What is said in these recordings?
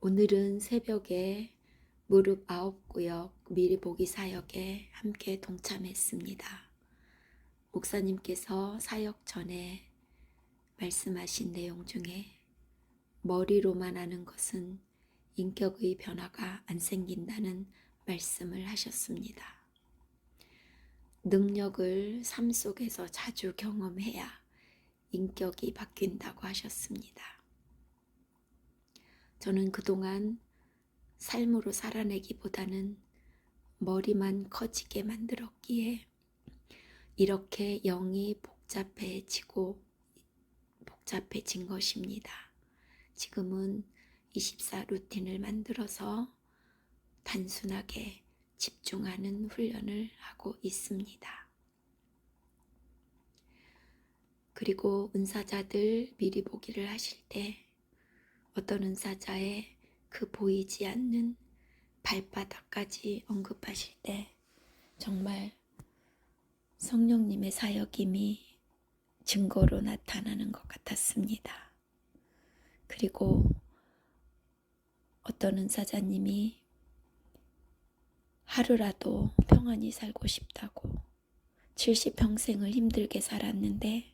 오늘은 새벽에 무릎 아홉 구역 미리 보기 사역에 함께 동참했습니다. 목사님께서 사역 전에 말씀하신 내용 중에 머리로만 아는 것은 인격의 변화가 안 생긴다는 말씀을 하셨습니다. 능력을 삶 속에서 자주 경험해야 인격이 바뀐다고 하셨습니다. 저는 그동안 삶으로 살아내기보다는 머리만 커지게 만들었기에 이렇게 영이 복잡해지고 복잡해진 것입니다. 지금은 24 루틴을 만들어서 단순하게 집중하는 훈련을 하고 있습니다. 그리고 은사자들 미리 보기를 하실 때 어떤 은사자의 그 보이지 않는 발바닥까지 언급하실 때 정말 성령님의 사역임이 증거로 나타나는 것 같았습니다. 그리고 어떤 은사자님이 하루라도 평안히 살고 싶다고 70평생을 힘들게 살았는데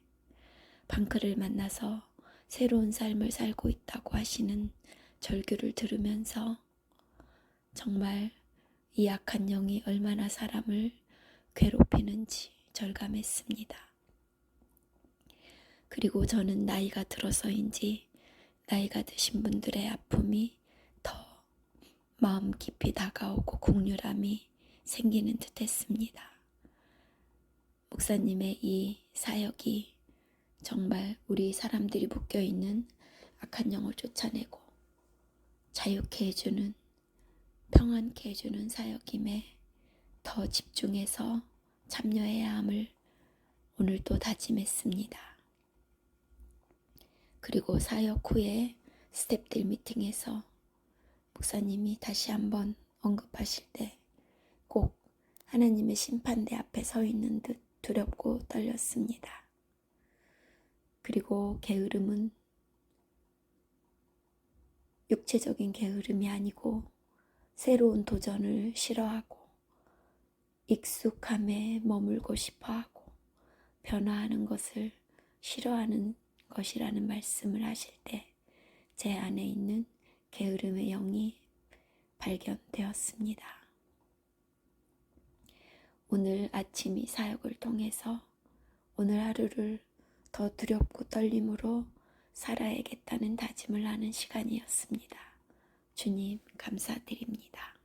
방크를 만나서 새로운 삶을 살고 있다고 하시는 절규를 들으면서 정말 이 약한 영이 얼마나 사람을 괴롭히는지 절감했습니다. 그리고 저는 나이가 들어서인지 나이가 드신 분들의 아픔이 더 마음 깊이 다가오고 국률함이 생기는 듯 했습니다. 목사님의 이 사역이 정말 우리 사람들이 묶여 있는 악한 영을 쫓아내고 자유케 해주는 평안케 해주는 사역임에 더 집중해서 참여해야 함을 오늘 또 다짐했습니다. 그리고 사역 후에 스탭들 미팅에서 목사님이 다시 한번 언급하실 때 꼭 하나님의 심판대 앞에 서 있는 듯 두렵고 떨렸습니다. 그리고 게으름은 육체적인 게으름이 아니고 새로운 도전을 싫어하고 익숙함에 머물고 싶어 하고 변화하는 것을 싫어하는 것이라는 말씀을 하실 때 제 안에 있는 게으름의 영이 발견되었습니다. 오늘 아침 이 사역을 통해서 오늘 하루를 더 두렵고 떨림으로 살아야겠다는 다짐을 하는 시간이었습니다. 주님, 감사드립니다.